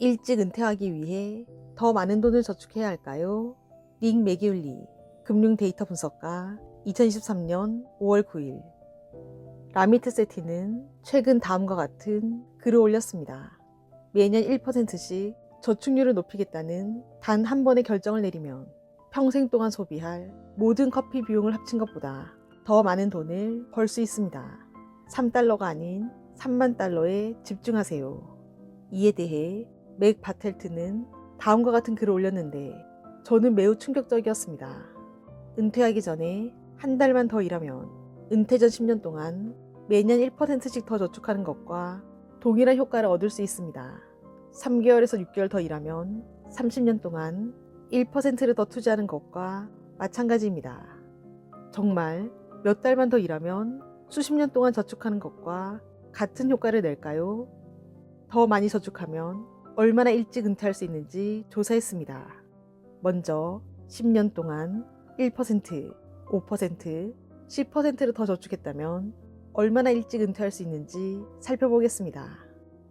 일찍 은퇴하기 위해 더 많은 돈을 저축해야 할까요? 닉 매기울리 금융 데이터 분석가 2023년 5월 9일 라미트 세티는 최근 다음과 같은 글을 올렸습니다. 매년 1%씩 저축률을 높이겠다는 단 한 번의 결정을 내리면 평생 동안 소비할 모든 커피 비용을 합친 것보다 더 많은 돈을 벌 수 있습니다. 3달러가 아닌 3만 달러에 집중하세요. 이에 대해 맥 바텔트는 다음과 같은 글을 올렸는데 저는 매우 충격적이었습니다. 은퇴하기 전에 한 달만 더 일하면 은퇴 전 10년 동안 매년 1%씩 더 저축하는 것과 동일한 효과를 얻을 수 있습니다. 3개월에서 6개월 더 일하면 30년 동안 1%를 더 투자하는 것과 마찬가지입니다. 정말 몇 달만 더 일하면 수십 년 동안 저축하는 것과 같은 효과를 낼까요? 더 많이 저축하면 얼마나 일찍 은퇴할 수 있는지 조사했습니다. 먼저 10년 동안 1%, 5%, 10%를 더 저축했다면 얼마나 일찍 은퇴할 수 있는지 살펴보겠습니다.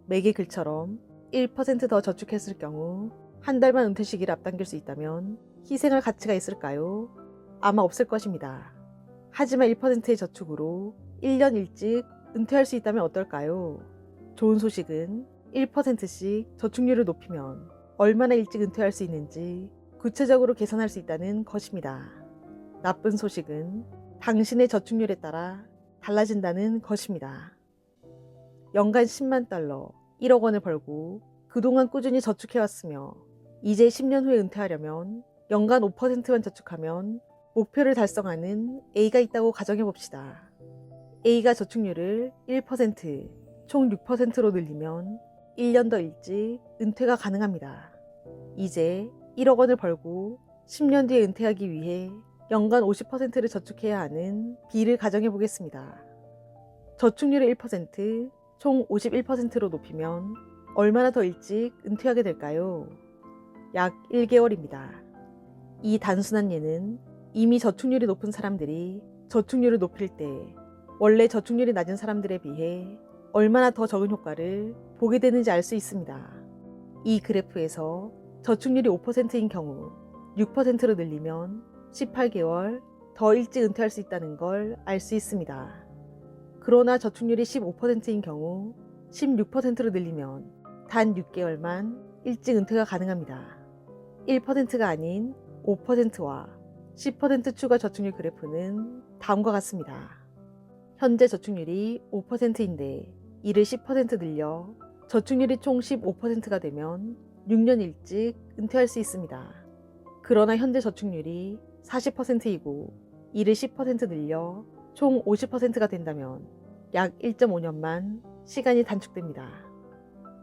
매개 글처럼 1%더 저축했을 경우 한 달만 은퇴 시기를 앞당길 수 있다면 희생할 가치가 있을까요? 아마 없을 것입니다. 하지만 1%의 저축으로 1년 일찍 은퇴할 수 있다면 어떨까요? 좋은 소식은 1%씩 저축률을 높이면 얼마나 일찍 은퇴할 수 있는지 구체적으로 계산할 수 있다는 것입니다. 나쁜 소식은 당신의 저축률에 따라 달라진다는 것입니다. 연간 10만 달러, 1억 원을 벌고 그동안 꾸준히 저축해왔으며 이제 10년 후에 은퇴하려면 연간 5%만 저축하면 목표를 달성하는 A가 있다고 가정해 봅시다. A가 저축률을 1%, 총 6%로 늘리면 1년 더 일찍 은퇴가 가능합니다. 이제 1억 원을 벌고 10년 뒤에 은퇴하기 위해 연간 50%를 저축해야 하는 B를 가정해 보겠습니다. 저축률을 1%, 총 51%로 높이면 얼마나 더 일찍 은퇴하게 될까요? 약 1개월입니다. 이 단순한 예는 이미 저축률이 높은 사람들이 저축률을 높일 때 원래 저축률이 낮은 사람들에 비해 얼마나 더 적은 효과를 보게 되는지 알 수 있습니다. 이 그래프에서 저축률이 5%인 경우 6%로 늘리면 18개월 더 일찍 은퇴할 수 있다는 걸 알 수 있습니다. 그러나 저축률이 15%인 경우 16%로 늘리면 단 6개월만 일찍 은퇴가 가능합니다. 1%가 아닌 5%와 10% 추가 저축률 그래프는 다음과 같습니다. 현재 저축률이 5%인데 이를 10% 늘려 저축률이 총 15%가 되면 6년 일찍 은퇴할 수 있습니다. 그러나 현재 저축률이 40%이고 이를 10% 늘려 총 50%가 된다면 약 1.5년만 시간이 단축됩니다.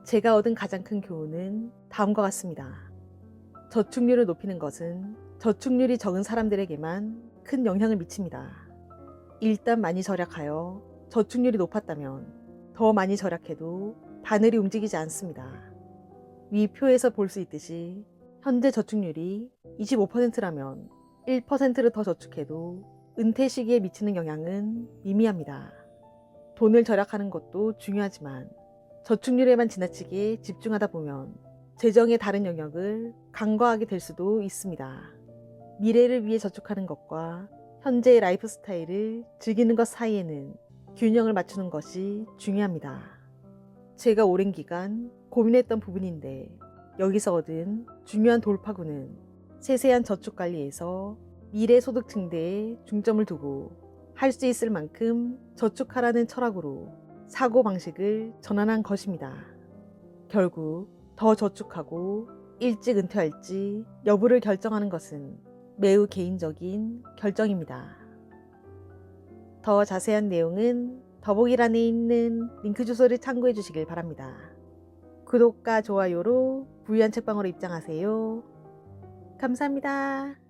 제가 얻은 가장 큰 교훈은 다음과 같습니다. 저축률을 높이는 것은 저축률이 적은 사람들에게만 큰 영향을 미칩니다. 일단 많이 절약하여 저축률이 높았다면 더 많이 절약해도 바늘이 움직이지 않습니다. 위 표에서 볼 수 있듯이 현재 저축률이 25%라면 1%를 더 저축해도 은퇴 시기에 미치는 영향은 미미합니다. 돈을 절약하는 것도 중요하지만 저축률에만 지나치게 집중하다 보면 재정의 다른 영역을 간과하게 될 수도 있습니다. 미래를 위해 저축하는 것과 현재의 라이프 스타일을 즐기는 것 사이에는 균형을 맞추는 것이 중요합니다. 제가 오랜 기간 고민했던 부분인데 여기서 얻은 중요한 돌파구는 세세한 저축 관리에서 미래 소득 증대에 중점을 두고 할 수 있을 만큼 저축하라는 철학으로 사고 방식을 전환한 것입니다. 결국 더 저축하고 일찍 은퇴할지 여부를 결정하는 것은 매우 개인적인 결정입니다. 더 자세한 내용은 더보기란에 있는 링크 주소를 참고해 주시길 바랍니다. 구독과 좋아요로 부유한 책방으로 입장하세요. 감사합니다.